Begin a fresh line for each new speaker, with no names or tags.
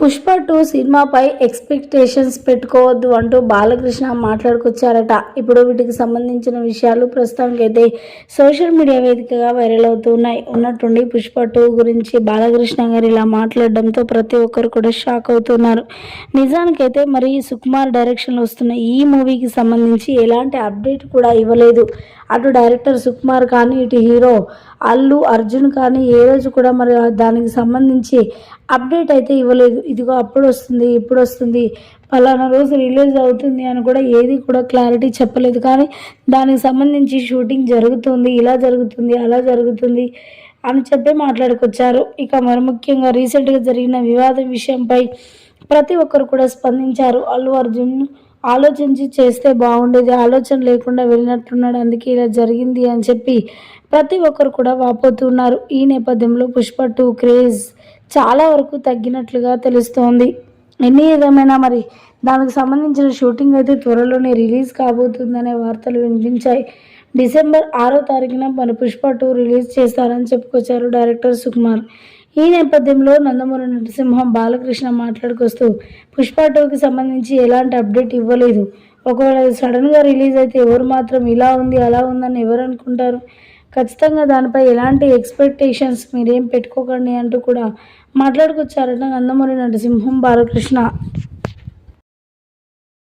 Pushpa two సినిమాపై expectations పెట్టుకోవద్దు అంటూ బాలకృష్ణ మాట్లాడుకొచ్చారట. ఇప్పుడు వీటికి సంబంధించిన విషయాలు ప్రస్తుతానికైతే సోషల్ మీడియా వేదికగా వైరల్ అవుతున్నాయి. ఉన్నట్టుండి పుష్ప టూ గురించి బాలకృష్ణ గారు ఇలా మాట్లాడడంతో ప్రతి ఒక్కరు కూడా షాక్ అవుతున్నారు. నిజానికైతే మరి సుకుమార్ డైరెక్షన్లో వస్తున్న ఈ మూవీకి సంబంధించి ఎలాంటి అప్డేట్ కూడా ఇవ్వలేదు. అటు డైరెక్టర్ సుకుమార్ కానీ ఇటు హీరో అల్లు అర్జున్ కానీ ఏ రోజు కూడా మరి దానికి సంబంధించి అప్డేట్ అయితే ఇవ్వలేదు. ఇదిగో అప్పుడు వస్తుంది ఇప్పుడు వస్తుంది. పలానా రోజు రిలీజ్ అవుతుంది అని కూడా ఏది కూడా క్లారిటీ చెప్పలేదు. కానీ దానికి సంబంధించి షూటింగ్ జరుగుతుంది ఇలా జరుగుతుంది అలా జరుగుతుంది అని చెప్పి మాట్లాడుకొచ్చారు. ఇక మరి ముఖ్యంగా రీసెంట్గా జరిగిన వివాదం విషయంపై ప్రతి ఒక్కరు కూడా స్పందించారు. అల్లు అర్జున్ ఆలోచించి చేస్తే బాగుండేది ఆలోచన లేకుండా వెళ్ళినట్టున్నాడు అందుకే ఇలా జరిగింది అని చెప్పి ప్రతి ఒక్కరు కూడా వాపోతున్నారు. ఈ నేపథ్యంలో పుష్ప టూ క్రేజ్ చాలా వరకు తగ్గినట్లుగా తెలుస్తోంది. ఎన్ని ఏదేమైనా మరి దానికి సంబంధించిన షూటింగ్ అయితే త్వరలోనే రిలీజ్ కాబోతుందనే వార్తలు వినిపించాయి. డిసెంబర్ ఆరో తారీఖున మన పుష్ప టూ రిలీజ్ చేస్తారని చెప్పుకొచ్చారు డైరెక్టర్ సుకుమార్. ఈ నేపథ్యంలో నందమూరి నరసింహం బాలకృష్ణ మాట్లాడుకొస్తూ పుష్ప టూకి సంబంధించి ఎలాంటి అప్డేట్ ఇవ్వలేదు. ఒకవేళ సడన్గా రిలీజ్ అయితే ఎవరు మాత్రం ఇలా ఉంది అలా ఉందని ఎవరు అనుకుంటారు ఖచ్చితంగా దానిపై ఎలాంటి ఎక్స్పెక్టేషన్స్ మీరేం పెట్టుకోకండి అంటూ కూడా మాట్లాడుకొచ్చారట నందమూరి నరసింహం బాలకృష్ణ.